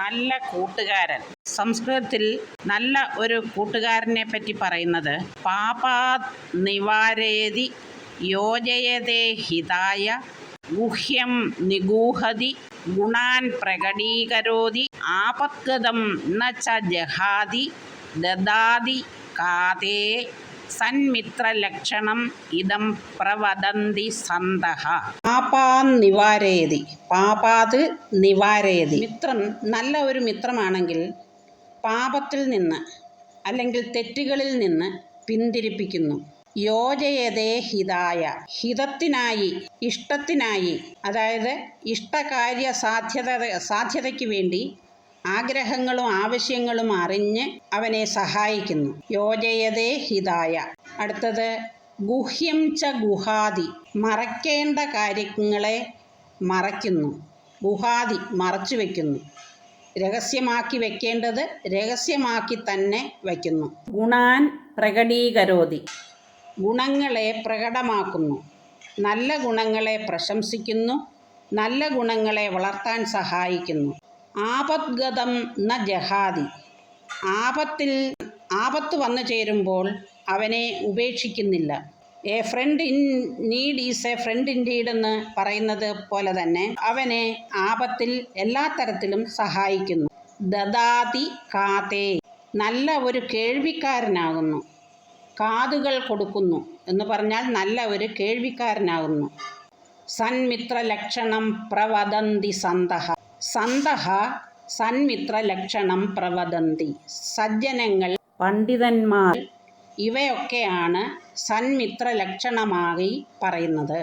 നല്ല കൂട്ടുകാരൻ. സംസ്കൃതത്തിൽ നല്ല ഒരു കൂട്ടുകാരനെ പറ്റി പറയുന്നത് പാപാ നിവാരേതി യോജയതേ ഹിതായ ഗുഹ്യം നിഗൂഹതി ഗുണാൻ പ്രകടീകരോതി ആപത്ഗതം ന ച ജഹാതി ദദാതി കാതേ സന്മിത്രലക്ഷണം ഇതം പ്രവദന്തി സന്തഹ. പാപാൻ നിവാരേതി. പാപാത് നിവാരേതി. മിത്രം നല്ല ഒരു മിത്രമാണെങ്കിൽ പാപത്തിൽ നിന്ന് അല്ലെങ്കിൽ തെറ്റുകളിൽ നിന്ന് പിന്തിരിപ്പിക്കുന്നു. യോജയതേ ഹിതായ. ഹിതത്തിനായി ഇഷ്ടത്തിനായി അതായത് ഇഷ്ടകാര്യ സാധ്യത സാധ്യതയ്ക്ക് വേണ്ടി ആഗ്രഹങ്ങളും ആവശ്യങ്ങളും അറിഞ്ഞ് അവനെ സഹായിക്കുന്നു. യോജയതേ ഹിതായ. അടുത്തത് ഗുഹ്യം ച ഗുഹാദി. മറയ്ക്കേണ്ട കാര്യങ്ങളെ മറയ്ക്കുന്നു. ഗുഹാദി മറച്ചു വയ്ക്കുന്നു രഹസ്യമാക്കി വെക്കേണ്ടത് രഹസ്യമാക്കി തന്നെ വയ്ക്കുന്നു ഗുണാൻ പ്രകടീകരോതി. ഗുണങ്ങളെ പ്രകടമാക്കുന്നു. നല്ല ഗുണങ്ങളെ പ്രശംസിക്കുന്നു. നല്ല ഗുണങ്ങളെ വളർത്താൻ സഹായിക്കുന്നു. ആപദ്ഗതം ന ജഹാദി ആപത്തിൽ ആപത്ത് വന്നു ചേരുമ്പോൾ അവനെ ഉപേക്ഷിക്കുന്നില്ല. A friend in need is a friend in deed എന്ന് പറയുന്നത് പോലെ തന്നെ അവനെ ആപത്തിൽ എല്ലാ തരത്തിലും സഹായിക്കുന്നു. ദദാതി കാതേ. നല്ല ഒരു കേൾവിക്കാരനാകുന്നു. കാതുകൾ കൊടുക്കുന്നു എന്ന് പറഞ്ഞാൽ നല്ല ഒരു കേൾവിക്കാരനാകുന്നു. സന്മിത്ര ലക്ഷണം പ്രവദന്തി സന്തഃ സന്തഃ സന്മിത്രലക്ഷണം പ്രവദന്തി. സജ്ജനങ്ങൾ പണ്ഡിതന്മാർ ഇവയൊക്കെയാണ് സന്മിത്രലക്ഷണമായി പറയുന്നത്.